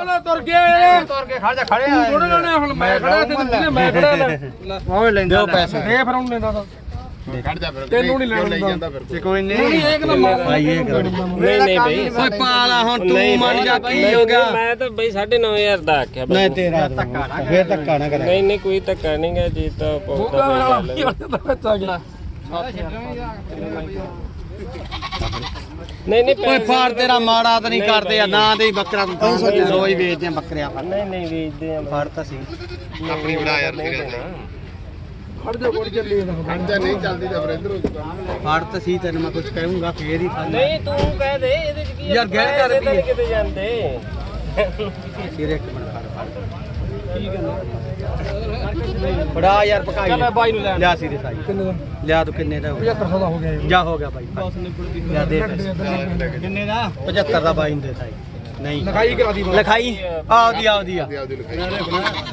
ਕਹਿੰਦਾ ਤੁਰ ਗਿਆ ਇਹ ਤੁਰ ਕੇ ਖੜ ਜਾ ਖੜੇ ਤੂੰ ਥੋੜਾ ਲੈਣਾ ਹੁਣ ਮੈਂ ਖੜਾ ਤੇ ਤੂੰ ਮੈਂ ਖੜਾ ਲੈ ਓਏ ਲੈਂਦਾ ਪੈਸੇ। ਦੇ ਫਿਰ ਉਹਨੂੰ ਲੈਂਦਾ ਤਾਂ। ਖੜ ਜਾ ਫਿਰ। ਤੈਨੂੰ ਨਹੀਂ ਲੈਣਾ ਜਾਂਦਾ ਫਿਰ ਤੇ? ਕੋਈ ਨਹੀਂ। ਨਹੀਂ ਇਹ ਕਹਿੰਦਾ ਮਾਰ ਭਾਈ ਇਹ ਕਰੋ ਨਹੀਂ ਨਹੀਂ ਬਈ ਓਏ ਪਾਲਾ ਹੁਣ ਤੂੰ ਨਹੀਂ ਮੰਨ ਜਾ ਨਹੀਂ, ਕੀ ਹੋ ਗਿਆ? ਮੈਂ ਤਾਂ ਬਈ 9500 ਦਾ ਆਖਿਆ ਬਈ ਨਹੀਂ ਤੇਰਾ ਧੱਕਾ ਨਾ ਫੇਰ ਧੱਕਾ ਨਾ ਕਰੇ। ਨਹੀਂ ਨਹੀਂ ਕੋਈ ਧੱਕਾ ਨਹੀਂ ਗਾ ਜੀ ਤਾਂ ਪੌਦਾ ਕੀ ਗਿਆ? ਨਹੀਂ ਨਹੀਂ ਪੈਸੇ- ਫਾੜ ਤੇਰਾ ਮਾੜਾ ਤਾਂ ਨਹੀਂ ਕਰਦੇ ਆ ਨਾ ਦੇ ਬੱਕਰਾ ਤੂੰ ਤਾਂ ਰੋਜ਼ ਵੇਚਦੇ ਆ ਬੱਕਰਿਆਂ ਫੜ ਨਹੀਂ ਨਹੀਂ ਵੇਚਦੇ ਆ। ਫੜ ਤਾਂ ਸੀ ਆਪਣੀ ਬਣਾ ਯਾਰ ਖੜ ਜਾ ਕੋਲ ਚੱਲੀ ਜਾਂਦਾ ਖੜ ਜਾ ਨਹੀਂ ਚੱਲਦੀ ਤਾਂ ਫਿਰ ਇੱਧਰ ਹੋ ਫੜ ਤਾਂ ਸੀ ਤੈਨੂੰ ਮੈਂ ਕੁਝ ਕਹੂੰਗਾ ਫੇਰ ਹੀ ਫੜ ਨਹੀਂ ਤੂੰ ਕਹਿ ਦੇ ਇਹਦੇ ਚ ਕੀ? ਯਾਰ ਗੈਰ ਕਰ ਵੀ ਕਿਤੇ ਜਾਂਦੇ। ਸਿਰ ਇੱਕ ਮਿੰਟ ਫੜ ਫੜ। ਫੜਾ ਯਾਰ ਪਕਾਈ ਚੱਲ ਬਾਈ ਨੂੰ ਲੈਣ। ਲਿਆ ਸਿਰੇ ਸਾਈ। ਕਿੰਨੇ ਦਾ? ਲਿਆ ਤੂੰ ਕਿੰਨੇ ਦਾ? ਹੋ ਗਿਆ? 7500 ਦਾ ਹੋ ਗਿਆ ਇਹ। ਜਾ ਹੋ ਗਿਆ ਬਾਈ। ਲਿਆ ਦੇ ਪੈਸੇ। ਕਿੰਨੇ ਦਾ? 75 ਦਾ ਬਾਈ ਨੂੰ ਦੇ ਸਾਈ। ਨਹੀਂ। ਲਿਖਾਈ ਕਰਾ ਦੀ ਲਿਖਾਈ? ਆਉਦੀ ਆਉਦੀ ਆ। ਆਪਦੀ ਲਿਖਾਈ।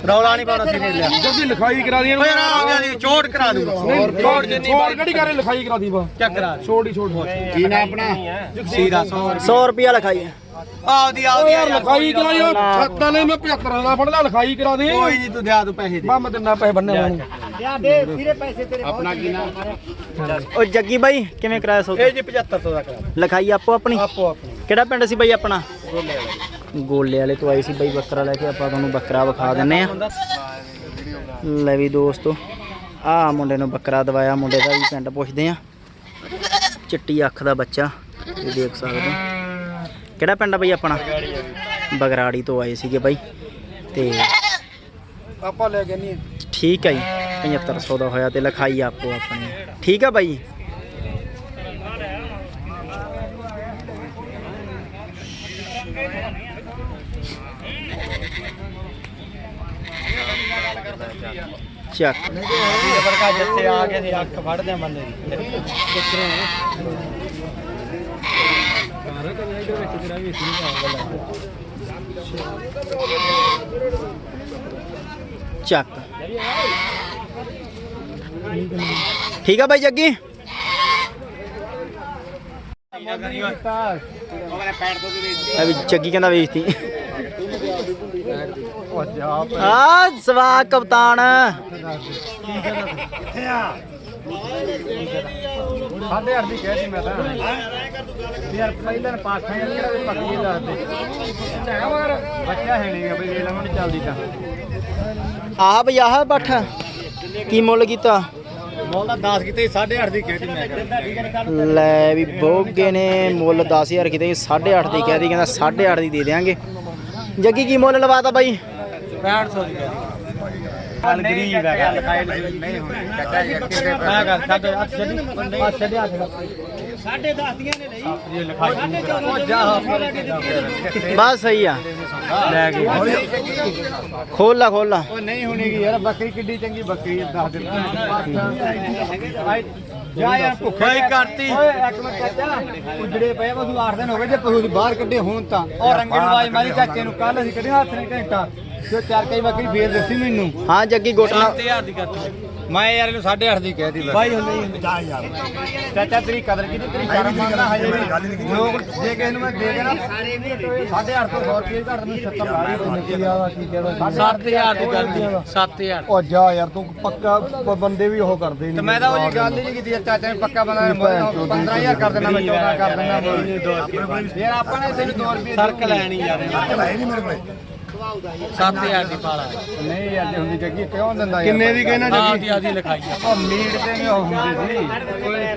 ਰੌਲਾ ਨਹੀਂ ਪਾਉਣਾ ਲਿਆ। ਜਲਦੀ ਲਿਖਾਈ ਕਰਾ ਦੀ ਓਏ ਆ ਗਿਆ ਦੀ ਚੋਟ ਕਰਾ ਦੂੰਗਾ। ਛੋੜ ਜਿੰਨੀ ਛੋੜ ਕਿਹੜੀ ਕਰੇ ਲਿਖਾਈ ਕਰਾ ਦੀ ਬਾ ਚੱਕ ਕਰਾ ਦੇ। ਛੋੜ ਹੀ ਛੋੜ ਕੀ ਨਾ ਆਪਣਾ? ਸੀਰਾ 100 100 ਰੁਪਿਆ ਲਿਖਾਈ ਆਉਦੀ ਓ ਆਉਦੀ ਯਾਰ ਲਿਖਾਈ ਕਰਾਈ ਉਹ ਛੱਤਾਂ ਨੇ ਮੈਂ 75 ਦਾ ਫੜ ਲਿਆ ਲਿਖਾਈ ਕਰਾ ਦੇ। ਕੋਈ ਨਹੀਂ ਤੂੰ ਦਿਆ ਤੂੰ ਪੈਸੇ ਦੇ। ਬਾ ਮੈਂ ਦਿੰਦਾ ਪੈਸੇ ਬੰਨੇ ਵਾਲੇ ਆਪਣਾ ਕੀ ਨਾ। ਓ ਜੱਗੀ ਬਾਈ ਕਿਵੇਂ ਕਰਾਇਆ ਸੌਦਾ? ਇਹ ਜੀ 7500 ਦਾ ਕਰਾ ਲਿਖਾਈ ਆਪੋ ਆਪਣੀ? ਆਪੋ ਆਪਣੀ। ਕਿਹੜਾ ਪਿੰਡ ਸੀ ਬਾਈ ਆਪਣਾ? ਗੋਲੇ ਵਾਲੇ। ਤੋਂ ਆਏ ਸੀ ਬਾਈ ਬੱਕਰਾ ਲੈ ਕੇ ਆਪਾਂ ਤੁਹਾਨੂੰ ਬੱਕਰਾ ਵਿਖਾ ਦਿੰਨੇ ਆ। ਲੈ ਵੀ ਦੋਸਤੋ ਆਹ ਮੁੰਡੇ ਨੂੰ ਬੱਕਰਾ ਦਵਾਇਆ ਮੁੰਡੇ ਦਾ ਵੀ ਪਿੰਡ ਪੁੱਛਦੇ ਆ। ਚਿੱਟੀ ਅੱਖ ਦਾ ਬੱਚਾ ਇਹ ਦੇਖ ਸਕਦੇ ਹੋ। ਕਿਹੜਾ ਪਿੰਡ ਆ ਬਾਈ ਆਪਣਾ? ਬਗਰਾੜੀ ਤੋਂ ਆਏ ਸੀਗੇ ਬਾਈ ਤੇ ਆਪਾਂ ਲੈ ਗਏ ਨਹੀਂ ਠੀਕ ਹੈ ਜੀ 7500 ਦਾ ਹੋਇਆ ਤੇ ਲਿਖਾਈ ਆਪੋ ਆਪਣੀ। ਠੀਕ ਆ ਬਾਈ। ਚੱਕ। ਬੜਕਾ ਜਿੱਥੇ ਆ ਕੇ ਅੱਖ ਫੜਦੇ ਆ ਬੰਦੇ ਦੀ। ਚੱਕ। ਠੀਕ ਆ ਬਾਈ ਜੱਗੀ? ਆ ਵੀ ਜੱਗੀ ਕਹਿੰਦਾ ਵੇਚਤੀ। ਆ ਸਵਾ ਕਪਤਾਨ। ਸਾਡੇ ਅੱਠ ਦੀ ਕਹਿ ਸੀ ਮੈਂ ਤਾਂ। ਯਾਰ ਪਹਿਲਾਂ ਪਾਖਾਂ ਜਿਹੜਾ ਵੀ ਪੱਕੀ ਦੱਸ ਦੇ ਹੈਗਾ ਮਗਰ ਬੱਚਾ ਹੈ ਨਹੀਂਗਾ ਬਈ ਇਹ ਲੰਮਣ ਚੱਲਦੀ ਤਾਂ। ਆਹ ਬਈ ਆਹ ਬੱਠ ਕੀ ਮੁੱਲ ਕੀਤਾ? ਮੋਲ ਦਾ 10 ਕਿਤੇ 8.5 ਦੀ ਕਹਿਤੀ ਮੈਂ ਕਿਹਾ। ਲੈ ਵੀ ਬੋਗੇ ਨੇ ਮੁੱਲ 10000 ਕਿਤੇ 8.5 ਦੀ ਕਹਿ ਦੀ ਕਹਿੰਦਾ 8.5 ਦੀ ਦੇ ਦੇਾਂਗੇ ਜੱਗੀ ਕੀ ਮੁੱਲ ਲਵਾਤਾ ਬਾਈ? 6500 ਦੀ। ਕਹਿਤੀ ਗਰੀਬ ਹੈਗਾ। ਨਹੀਂ ਹੋਣੀ। ਚਾਚਾ ਜੀ ਕਿਤੇ ਮੈਂ ਕਰ ਸਾਡੇ ਅੱਠ ਛੱਡੀ ਅੱਠ ਛੱਡੀ ਅੱਠ ਸਾਢੇ 10 ਦੀਆਂ ਨੇ ਲਈ। ਇਹ ਲਿਖਾਈ ਉਹ ਜਾ ਬਸ ਸਹੀ ਆ। ਲੈ ਗਏ ਖੋਲ ਲਾ ਖੋਲ ਲਾ। ਉਹ ਨਹੀਂ ਹੋਣੀਗੀ ਯਾਰ ਬੱਕਰੀ ਕਿੱਡੀ ਚੰਗੀ ਬੱਕਰੀ ਦੱਸ ਦੇ ਜਾ ਯਾਰ ਭੁੱਖਾ ਹੀ ਕਰਤੀ। ਓਏ ਇੱਕ ਮਿੰਟ ਚਾਚਾ। ਉਜੜੇ ਪਏ ਬਸ 8 ਦਿਨ ਹੋ ਗਏ ਜੇ ਪਸ਼ੂ ਬਾਹਰ ਕੱਢੇ ਹੋਣ ਤਾਂ। ਔਰ ਰੰਗੇ ਨੂੰ ਆਵਾਜ਼ ਮਾਰੀ ਚਾਚੇ ਨੂੰ ਕੱਲ ਅਸੀਂ ਕੱਢਿਆ ਹੱਥ ਨੇ ਘੰਟਾ। ਜੋ ਚਾਰ ਕਈ ਬੱਕਰੀ ਫੇਰ ਦੱਸੀ ਮੈਨੂੰ। ਹਾਂ ਜੱਗੀ ਗੋਟਣਾ 7000 ਦੀ ਕਰਤੀ। ਮੈਂ ਯਾਰ ਇਹਨੂੰ 8.5 ਦੀ ਕਹਿਤੀ ਬਾਈ ਹੁਣ ਨਹੀਂ ਜਾ ਯਾਰ ਚਾਚਾ ਤੇਰੀ ਕਦਰ ਕੀਤੀ ਤੇਰੀ ਸ਼ਰਮ ਮੰਗਦਾ ਹਜੇ ਵੀ। ਲੋਕ ਜੇ ਕਿਸੇ ਨੂੰ ਮੈਂ ਦੇ ਦੇਣਾ 8.5 ਤੋਂ 100 ਰੁਪਏ ਘੱਟ ਨੂੰ 70 ਲਾ ਲਈ। ਕੀ ਆਦਾ ਕੀ ਕਹਿੰਦਾ 7000 ਦੀ ਕਰਤੀ 7000 ਉਹ ਜਾ ਯਾਰ ਤੂੰ ਪੱਕਾ ਬੰਦੇ ਵੀ ਉਹ ਕਰਦੇ ਤੇ ਨਹੀਂ ਮੈਂ ਤਾਂ ਉਹ ਜੀ ਗੱਲ ਹੀ ਨਹੀਂ ਕੀਤੀ ਚਾਚਾ ਨੇ ਪੱਕਾ ਬਣਾ 15000 ਕਰ ਦੇਣਾ ਮੈਂ 14 ਕਰ ਦੇਣਾ। ਯਾਰ ਆਪਾਂ ਨੇ ਤੈਨੂੰ 2 ਰੁਪਏ ਸਰਕ ਲੈਣੀ ਯਾਰ। ਸਰਕ ਲੈ ਨਹੀਂ ਮੇਰੇ ਕੋਲੇ। 7000 ਦੀ ਪਾਲਾ ਨਹੀਂ ਯਾਰ ਜੇ ਹੁੰਦੀ ਜੱਗੀ ਕਿਉਂ ਦਿੰਦਾ ਯਾਰ ਕਿੰਨੇ ਦੀ ਕਹਿਣਾ ਜੱਗੀ ਆਦੀ ਆਦੀ ਲਿਖਾਈ ਉਹ ਮੀਟ ਤੇ ਨਹੀਂ ਉਹ ਹੁੰਦੇ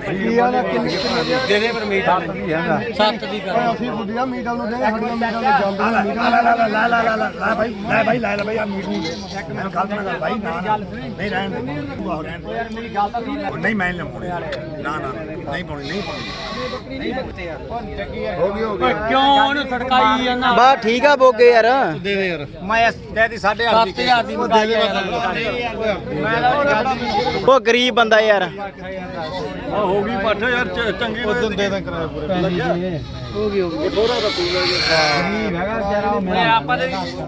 ਸੀ ਕੀ ਆਦਾ ਕਿੰਨੇ ਕਿੰਨੇ ਦੇ ਦੇ ਦੇ ਪਰ ਮੀਟ ਵੀ ਹੈਗਾ 7 ਦੀ ਕਰ ਓਏ ਅਸੀਂ ਬੁੱਢੀਆਂ ਮੀਟ ਨੂੰ ਦੇ ਹੜੀਆਂ ਮੀਟ ਨੂੰ ਜਾਂਦੇ ਨੇ ਮੀਟ ਲੈ ਲੈ ਲੈ ਲੈ ਲੈ ਲੈ ਭਾਈ ਲੈ ਭਾਈ ਲੈ ਲੈ ਭਾਈ ਆ ਮੀਟ ਨਹੀਂ ਮੈਨੂੰ ਗੱਲ ਨਾ ਕਰ ਭਾਈ ਮੇਰੀ ਗੱਲ ਨਹੀਂ ਰਹਿਣ ਦੇ ਤੂੰ ਆਹ ਰਹਿਣ ਦੇ ਯਾਰ ਮੇਰੀ ਗੱਲ ਤਾਂ ਨਹੀਂ ਮੈਂ ਨਹੀਂ ਪਾਉਣੀ ਨਾ ਨਾ ਨਹੀਂ ਪਾਉਣੀ ਨਹੀਂ ਪਾਉਣੀ ਹੋ ਗਈ ਹੋ ਗਈ ਕਿਉਂ ਉਹਨੂੰ ਥੜਕਾਈ ਜਾਂਦਾ ਬਾ ਠੀਕ ਆ ਬੋਗੇ ਯਾਰ ਦੇ ਦੇ ਯਾਰ। ਮੈਂ ਦੇ ਦੀ 8.5 ਦੀ 7000 ਦੀ ਮੁਕਾਈ ਮੈਂ ਤਾਂ ਉਹ ਹੀ ਗਰੀਬ ਬੰਦਾ ਯਾਰ। ਹੋ ਗਈ ਪੱਠ ਯਾਰ ਚੰਗੀ ਉਹ ਦਿੰਦੇ ਤਾਂ ਕਰਾਇਆ ਪੂਰੇ। ਓਏ ਆਪਾਂ ਦੇ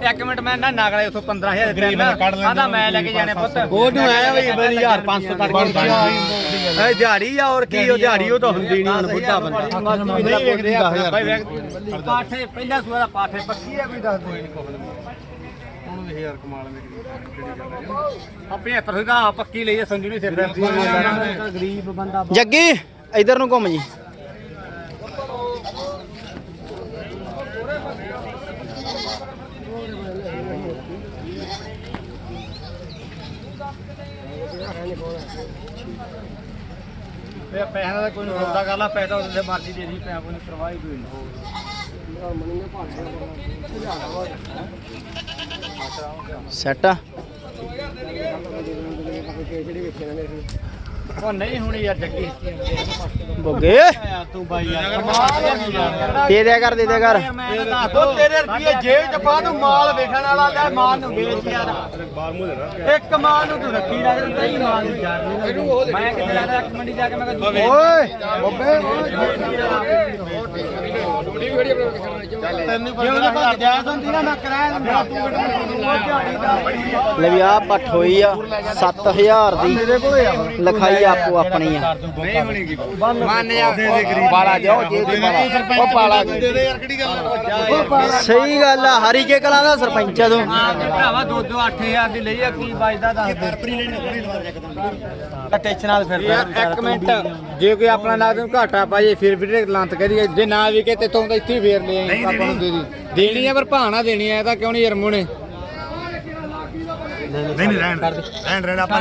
ਇੱਕ ਮਿੰਟ ਮੈਂ ਨਾ ਨਾਗਲੇ ਉਥੋਂ 15000 ਦੇ ਤਿੰਨ ਆਂਦਾ ਮੈਂ ਲੈ ਕੇ ਜਾਣੇ ਪੁੱਤ। ਉਹ ਨੂੰ ਆਇਆ ਬਈ 1500 ਤੱਕ ਇਹ ਦਿਹਾੜੀ ਆ ਔਰ ਕੀ ਉਹ ਦਿਹਾੜੀ ਉਹ ਤਾਂ ਹੁੰਦੀ ਨਹੀਂ ਹੁਣ ਬੁੱਢਾ ਬੰਦਾ। ਨਹੀਂ ਵੇਖਦੇ ਆ ਭਾਈ ਵੇਖ ਪਾਠੇ ਪਹਿਲਾ ਸੂਆ ਪਾਠੇ ਪੱਕੀ ਆ ਕੋਈ ਦੱਸ ਦੇ। ਹੁਣ ਵੇਖ ਯਾਰ ਕਮਾਲ ਮੇਰੀ ਆਪਣੀ ਹੱਥ ਰੁਗਾ ਪੱਕੀ ਲਈ ਆ, ਸੰਜੂ ਨਹੀਂ ਸਿਰ ਗਰੀਬ ਬੰਦਾ ਜੱਗੀ ਇਧਰ ਨੂੰ ਘੁੰਮ ਜੀ। ਤੇ ਪੈਸਿਆਂ ਦਾ ਕੋਈ ਸੌਦਾ ਕਰ ਲਾ ਪੈਸਾ ਉਹਦੇ ਮਰਜ਼ੀ ਦੇ ਦੀ ਪੈਸਾ ਕੋਈ ਪਰਵਾਹ ਹੀ ਕੋਈ ਨਹੀਂ ਸੈਟ ਆ? ਉਹ ਨਹੀਂ ਹੋਣੀ ਯਾਰ ਜੱਗੀ। ਬੋਗੇ? ਤੂੰ ਬਾਈ ਯਾਰ ਕਮਾਲ ਦੇ ਦਿਆ ਕਰ ਦੇ ਦਿਆ ਕਰ। ਉਹ ਤੇਰੇ ਰੁਪਏ ਜੇਬ ਚ ਪਾ ਤੂੰ ਮਾਲ ਵੇਖਣ ਵਾਲਾ ਲੈ ਮਾਲ ਨੂੰ ਵੇਚ ਯਾਰ। ਇੱਕ ਮਾਲ ਨੂੰ ਤੂੰ ਰੱਖੀ ਰੱਖ ਕਈ ਮਾਲ ਨੂੰ ਚਾਰ ਮੈਂ ਕਿੱਥੇ ਲੱਗਦਾ ਇੱਕ ਮੰਡੀ ਜਾ ਕੇ ਮੈਂ ਕਿਹਾ ਓਏ ਬੱਬੇ ਤੈਨੂੰ ਪਤਾ ਜਾਇਜ਼ ਹੁੰਦੀ ਨਾ ਮੈਂ ਕਰਾਇਆ ਮੇਰਾ ਤੂੰ ਦਿਹਾੜੀ ਦਾ ਲੈ ਵੀ ਆ ਪੱਠ ਹੋਈ ਆ 7000 ਦੀ ਲਿਖਾਈ ਆਪੋ ਆਪਣੀ ਆ ਨਹੀਂ ਮੰਨ ਜਾ ਪਾਲਾ ਜਾਓ ਜੇ ਉਹ ਪਾਲਾ ਸਹੀ ਗੱਲ ਆ ਹਰੀ ਕੇ ਕਲਾਂ ਦਾ ਸਰਪੰਚ ਆ ਤੂੰ ਭਰਾਵਾ ਦੋ ਦੋ 8000 ਦੀ ਲਈ ਆ ਕੀ ਵੱਜਦਾ ਦੱਸ ਦੇ ਟੈਨਸ਼ਨ ਨਾਲ ਫਿਰ ਇੱਕ ਮਿੰਟ। ਜੇ ਕੋਈ ਆਪਣਾ ਨਾਮ ਨੂੰ ਘਾਟਾ ਪਾਈਏ ਫਿਰ ਵੀ ਲੰਤ ਕਰੀਏ। ਜੇ ਨਾ ਵਿਕੇ ਤੇ ਤੋਂ ਤਾਂ ਇੱਥੇ ਹੀ ਫੇਰ ਲੈ ਨਹੀਂ ਆਪਾਂ ਨੂੰ ਦੇ ਦੀ। ਦੇਣੀ ਆ ਪਰ ਭਾਣਾ ਦੇਣੀ ਆ ਇਹ ਤਾਂ ਕਿਉਂ ਨਹੀਂ ਯਾਰ ਮੋਣੇ ਨਹੀਂ ਨਹੀਂ ਰਹਿਣ। ਰਹਿਣ ਰਹਿਣ ਆਪਾਂ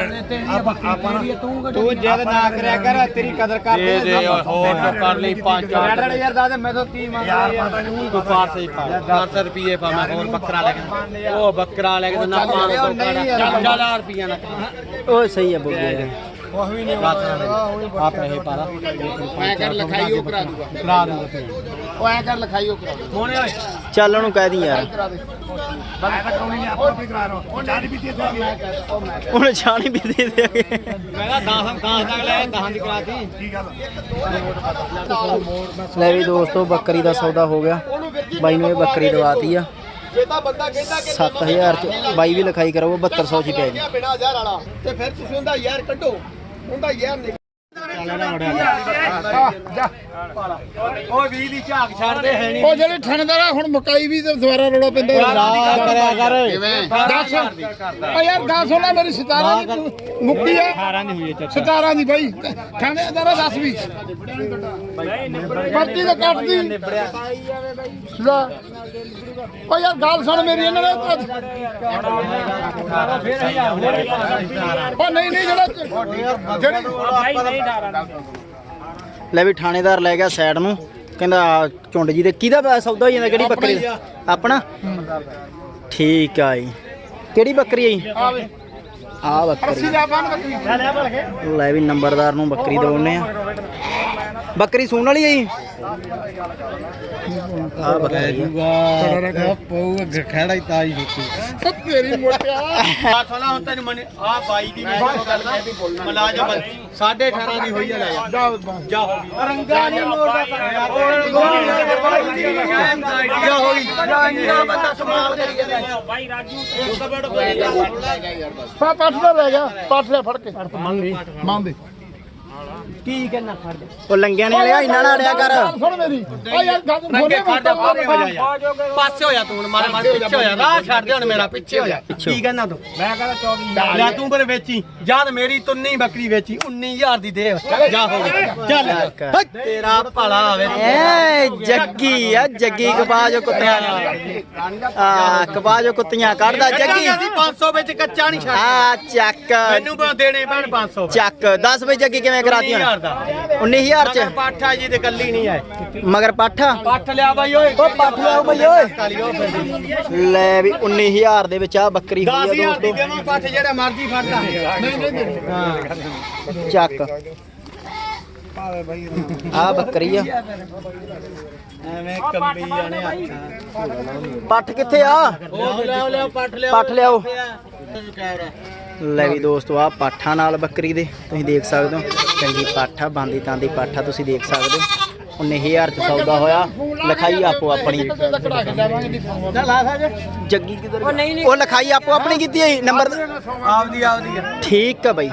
ਆਪਾਂ ਆਪਾਂ ਨਾ ਤੂੰ ਜਦ ਨਾ ਕਰਿਆ ਕਰ ਤੇਰੀ ਕਦਰ ਕਰ ਦੇ ਦੇ ਹੋਰ ਕਰ ਲਈ 5 4 ਯਾਰ ਦਾਦਾ ਮੈਂ ਤਾਂ 30 ਮੰਗ ਯਾਰ ਪਤਾ ਨਹੀਂ ਤੂੰ ਪਾਰ ਸਹੀ ਪਾ। 400 ਰੁਪਏ ਪਾ ਮੈਂ ਹੋਰ ਬੱਕਰਾ ਲੈ ਕੇ ਉਹ ਬੱਕਰਾ ਲੈ ਕੇ ਨਾ 500 ਚੱਲ 4000 ਰੁਪਏ ਨਾ। ਓਏ ਸਹੀ ਆ ਬੋਗੇ ਉਹ ਵੀ ਨਹੀਂ ਆਪ ਰਹੇ ਪਾਰਾ ਐ ਕਰ ਲਿਖਾਈ ਉਹ ਕਰਾ ਦੂਗਾ। ਕਰਾ ਦੂੰਗਾ ਉਹ ਐ ਕਰ ਲਿਖਾਈ ਉਹ ਕਰਾ ਦੂਗਾ ਮੋਣੇ ਓਏ। ਚੱਲ ਉਹਨੂੰ ਕਹਿ ਦੀ ਯਾਰ। ਕਰਾ ਦੇ। ਬੰਦਾ ਕਰਾਉਣੀ ਨਹੀਂ ਆਪਾਂ ਆਪਣੀ ਕਰਾ ਰਹਾ ਹਾਂ। ਚਾਹ ਵੀ ਪੀਤੀ ਥੋੜੀ ਉਹਨੇ ਛਾਣੀ ਵੀ ਦੇ ਦੇਗੇ ਮੈਂ ਕਿਹਾ 10 10 ਤੱਕ ਲੈ 10 ਦੀ ਕਰਾਤੀ ਕੀ ਗੱਲ ਲੈ ਵੀ ਦੋਸਤੋ ਬੱਕਰੀ ਦਾ ਸੌਦਾ ਹੋ ਗਿਆ। ਬਾਈ ਨੂੰ ਇਹ ਬੱਕਰੀ ਦਵਾਤੀ ਆ। ਜੇ ਤਾਂ ਬੰਦਾ ਕਹਿੰਦਾ ਕਿ 7000 ਚ ਬਾਈ ਵੀ ਲਿਖਾਈ ਕਰਾਊਗਾ 7200 ਚ ਪੈ ਜੀ ਬਿਨਾ ਹਜ਼ਾਰ ਵਾਲਾ ਤੇ ਫਿਰ ਤੁਸੀਂ ਉਹਦਾ ਯਾਰ ਕੱਢੋ। ਉਹਦਾ ਯਾਰ ਨਿਕਲ। ਓ 20 ਦੀ ਝਾਕ ਛੱਡਦੇ ਹੈ ਨਹੀਂ ਉਹ ਜਿਹੜੇ ਥਾਣੇਦਾਰ ਆ ਹੁਣ ਮਕਾਈ ਵੀ ਤੇ ਦੁਬਾਰਾ ਰੋਲਾ ਪੈਂਦਾ ਕਰਿਆ ਕਰ। ਕਿਵੇਂ? ਦੱਸ। ਓ ਯਾਰ ਗੱਲ ਸੁਣ ਲੈ ਮੇਰੀ 17 ਦੀ ਮੁੱਕੀ ਆ। 18 ਦੀ ਹੋਈ ਹੈ ਚਾਚਾ। 17 ਦੀ ਬਾਈ। ਥਾਣੇਦਾਰ 10 ਵੀ ਪਰਚੀ ਤਾਂ ਕੱਟਦੀ। ਲੈ। ਓ ਯਾਰ ਗੱਲ ਸੁਣ ਮੇਰੀ ਇਹਨਾਂ ਨੇ ਓ ਨਹੀਂ ਨਹੀਂ ਜਿਹੜਾ ਜਿਹੜੀ ਲੈ ਵੀ ਥਾਣੇਦਾਰ ਲੈ ਗਿਆ ਸਾਈਡ ਨੂੰ ਕਹਿੰਦਾ ਝੁੰਡ ਜੀ ਦੇ। ਕਿਹਦਾ ਸੌਦਾ ਹੋਈ ਜਾਂਦਾ ਕਿਹੜੀ ਬੱਕਰੀ ਦਾ? ਆਪਣਾ? ਠੀਕ ਆ ਜੀ। ਕਿਹੜੀ ਬੱਕਰੀ ਆ ਜੀ? ਆਵੇ ਆ ਬੱਕਰੀ। ਲੈ ਵੀ ਨੰਬਰਦਾਰ ਨੂੰ ਬੱਕਰੀ ਦਵਾਉਨੇ ਆ। ਬੱਕਰੀ ਸੂਣ ਵਾਲੀ ਆ ਜੀ? ਆ ਬੱਕਰੀ ਆ। ਪਊਗਾ ਖੜਾ ਹੀ ਤਾਈ ਦਿੱਤੀ ਤੇਰੀ ਮੋਟਿਆ। ਆ ਸੁਣਾ ਹੁਣ ਤੈਨੂੰ ਮਨ ਆ ਬਾਈ ਦੀ ਮੈਂ ਉਹ ਕਰਦਾ ਮਲਾਜਮ 18.5 ਦੀ ਹੋਈ ਆ ਲੈ ਜਾ। ਜਾ ਹੋ ਗਈ। ਰੰਗਾ ਨਹੀਂ ਮੋੜਦਾ ਜਾ ਹੋ ਗਈ। ਇੰਨਾ ਬੰਦਾ ਸਮਾਲ ਕਰੀ ਜਾਂਦਾ। ਬਾਈ ਰਾਜੂ ਇੱਕ ਬੜ ਪਾ ਪੱਠ ਦਾ ਲੈ ਗਿਆ ਪੱਠ ਲੈ ਫੜ ਕੇ। ਮੰਗ ਮੰਗ ਦੇ ਕੀ ਕਹਿਣਾ ਫੜ ਉਹ ਲੰਗਿਆਂ ਨੇ ਲਿਆ ਇੰਨਾ ਨਾ ਅੜਿਆ ਕਰ। ਗੱਲ ਸੁਣ ਮੇਰੀ। ਓ ਯਾਰ ਗੱਲ ਬੋਲੇ ਫੜ ਪਾਸੇ ਹੋ ਜਾ ਪਾਸੇ ਹੋ ਜਾ ਤੂੰ ਮਾਰੇ ਮਾਰੇ ਪਿੱਛੇ ਹੋ ਜਾ। ਰਾਹ ਛੱਡ ਦੇ ਹੁਣ ਮੇਰਾ ਪਿੱਛੇ ਹੋ ਜਾ। ਕੀ ਕਹਿਣਾ ਤੂੰ? ਮੈਂ ਕਹਿੰਦਾ 24 ਲੈ ਤੂੰ ਪਰ ਵੇਚੀ। ਜਦ ਮੇਰੀ ਤੁੰਨੀ ਬੱਕਰੀ ਵੇਚੀ 19000 ਦੀ ਦੇ। ਜਾ ਹੋ ਗਿਆ ਚੱਲ। ਤੇਰਾ ਭਲਾ ਹੋਵੇ ਐ ਜੱਗੀ ਆ ਜੱਗੀ ਕਬਾਜੋ ਕੁੱਤਿਆਂ ਆ ਕਬਾਜੋ ਕੁੱਤੀਆਂ ਕੱਢਦਾ ਜੱਗੀ। ਜੱਗੀ ਅਸੀਂ 500 ਵਿੱਚ ਕੱਚਾ ਨਹੀਂ ਛੱਡ ਆ ਚੱਕ। ਮੈਨੂੰ ਦੇਣੇ ਪੈਣ 500 ਚੱਕ। 10 ਵਜੇ ਜੱਗੀ ਕਿਵੇਂ ਕਰਾਤੀ ਹੁਣ? 19000 ਦਾ। 19000 ਚ? ਪਾਠਾ ਜੀ ਤੇ ਕੱਲੀ ਨਹੀਂ ਆਏ। ਮਗਰ ਪਾਠਾ? ਪੱਠ ਲਿਆ ਬਾਈ ਓਏ। ਓ ਪੱਠ ਲਿਆਓ ਬਈ ਓਏ। ਲੈ ਵੀ 19000 ਦੇ ਵਿੱਚ ਆ ਬੱਕਰੀ ਹੋਈ ਆ 10000 ਦੀ ਦੋਸਤੋ। ਦੇਵਾਂ ਪੱਠ ਜਿਹੜਾ ਮਰਜ਼ੀ ਫੜਦਾ ਨਹੀਂ ਨਹੀਂ ਹਾਂ। ਚੱਕ। ਆ ਬੱਕਰੀ ਆ। ਐਵੇਂ ਕੰਬੀ ਜਾਣੇ ਹੱਥ ਪੱਠ ਕਿੱਥੇ ਆ? ਉਹ ਲਿਆਓ ਲਿਆਓ। ਪੱਠ ਲਿਆਓ। ਪੱਠ ਲਿਆਓ। ਲੈ ਵੀ ਦੋਸਤੋ ਆ ਪਾਠਾ ਨਾਲ ਬੱਕਰੀ ਦੇ ਤੁਸੀਂ ਦੇਖ ਸਕਦੇ ਹੋ। ਚੰਗੀ ਪਾਠਾ ਬਾਂਦੀ ਤਾਂਦੀ ਪਾਠਾ ਤੁਸੀਂ ਦੇਖ ਸਕਦੇ ਹੋ। 19000 ਚ ਸੌਦਾ ਹੋਇਆ। ਲਿਖਾਈ ਆਪੋ ਆਪਣੀ। ਜੱਗੀ ਕਿਧਰ ਉਹ ਨਹੀਂ ਉਹ ਲਿਖਾਈ ਆਪੋ ਆਪਣੀ ਕੀਤੀ ਹੈ ਨੰਬਰ ਆਪਦੀ ਆਪਦੀ ਠੀਕ ਆ ਬਾਈ।